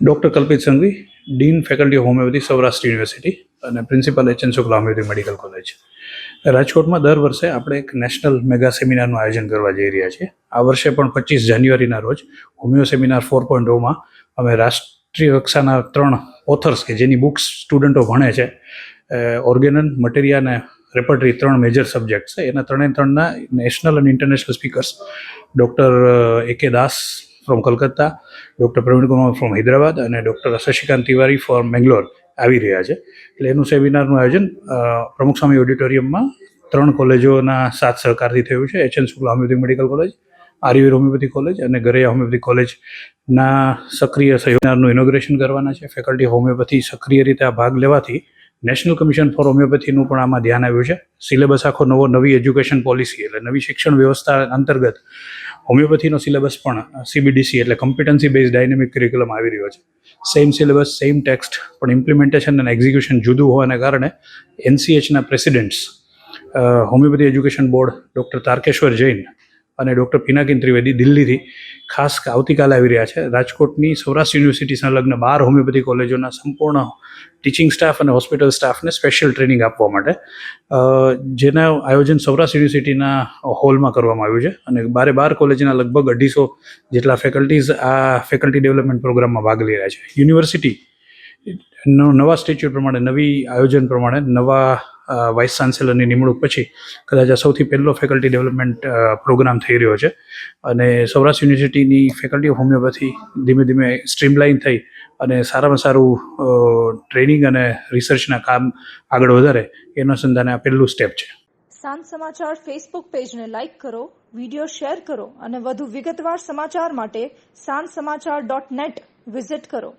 Doctor Kalpit Sanghavi dean faculty of homeopathy Saurashtra university અને principal H N Shukla homeopathy medical college રાજકોટમાં દર વર્ષે આપણે એક નેશનલ મેગા સેમિનારનું આયોજન કરવા જઈ રહ્યા છીએ. આ વર્ષે પણ પચીસ જાન્યુઆરીના રોજ હોમિયો સેમિનાર ફોર પોઈન્ટ ઓમાં અમે રાષ્ટ્રીય કક્ષાના ત્રણ ઓથર્સ કે જેની બુક્સ સ્ટુડન્ટો ભણે છે ઓર્ગેનન મટીરિયા અને રેપર્ટરી ત્રણ મેજર સબ્જેક્ટ છે. એના ત્રણે ત્રણના નેશનલ અને international speakers doctor A K Das from Calcutta doctor Praveen Kumar from Hyderabad અને ડૉક્ટર શશિકાંત તિવારી ફ્રોમ બેંગ્લોર આવી રહ્યા છે. એટલે એનું સેમિનારનું આયોજન પ્રમુખ સ્વામી ઓડિટોરિયમમાં ત્રણ કોલેજોના સાથ સહકારથી થયું છે. H N Shukla homeopathic medical college Ayurved homeopathic college અને ગરૈયા હોમિયોપેથિક કોલેજના સક્રિય સહયોગનું ઇનોગ્રેશન કરવાના છે. ફેકલ્ટી હોમિયોપેથી સક્રિય રીતે આ ભાગ લેવાથી નેશનલ કમિશન ફોર હોમિયોપેથીનું પણ આમાં ધ્યાન આવ્યું છે. સિલેબસ આખો નવો નવી એજ્યુકેશન પોલિસી એટલે નવી શિક્ષણ વ્યવસ્થા અંતર્ગત હોમિયોપેથીનો સિલેબસ પણ સીબીડીસી એટલે કોમ્પિટન્સી બેઝ ડાયનેમિક કરિક્યુલમ આવી રહ્યો છે. સેમ સિલેબસ સેમ ટેક્સ્ટ પણ ઇમ્પ્લિમેન્ટેશન અને એક્ઝિક્યુશન જુદું હોવાને કારણે એનસીએચના presidents homeopathy education board doctor Tarkeshwar Jain અને ડૉક્ટર પિનાકિન ત્રિવેદી દિલ્હીથી ખાસ આવતીકાલે આવી રહ્યા છે. રાજકોટની સૌરાષ્ટ્ર યુનિવર્સિટી સંલગ્ન બાર હોમિયોપેથી કોલેજોના સંપૂર્ણ ટીચિંગ સ્ટાફ અને હોસ્પિટલ સ્ટાફને સ્પેશિયલ ટ્રેનિંગ આપવા માટે જેના આયોજન સૌરાષ્ટ્ર યુનિવર્સિટીના હોલમાં કરવામાં આવ્યું છે અને બારે બાર કોલેજના લગભગ અઢીસો જેટલા ફેકલ્ટીઝ આ ફેકલ્ટી ડેવલપમેન્ટ પ્રોગ્રામમાં ભાગ લઈ રહ્યા છે. યુનિવર્સિટી નવા સ્ટેચ્યુ પ્રમાણે, નવી આયોજન પ્રમાણે, નવા વાઇસ ચાન્સેલરની નિમણૂક પછી કદાચ આ સૌથી પહેલો ફેકલ્ટી ડેવલપમેન્ટ પ્રોગ્રામ થઈ રહ્યો છે. અને સૌરાષ્ટ્ર યુનિવર્સિટીની ફેકલ્ટી ઓફ હોમિયોપેથી ધીમે ધીમે સ્ટ્રીમલાઇન થઈ અને સારામાં સારું ટ્રેનિંગ અને રિસર્ચના કામ આગળ વધારે એના સંધાને આ પહેલું સ્ટેપ છે. સાંજ સમાચાર ફેસબુક પેજને લાઇક કરો વીડિયો શેર કરો અને વધુ વિગતવાર સમાચાર માટે સાંજ સમાચાર ડોટ નેટ વિઝિટ કરો.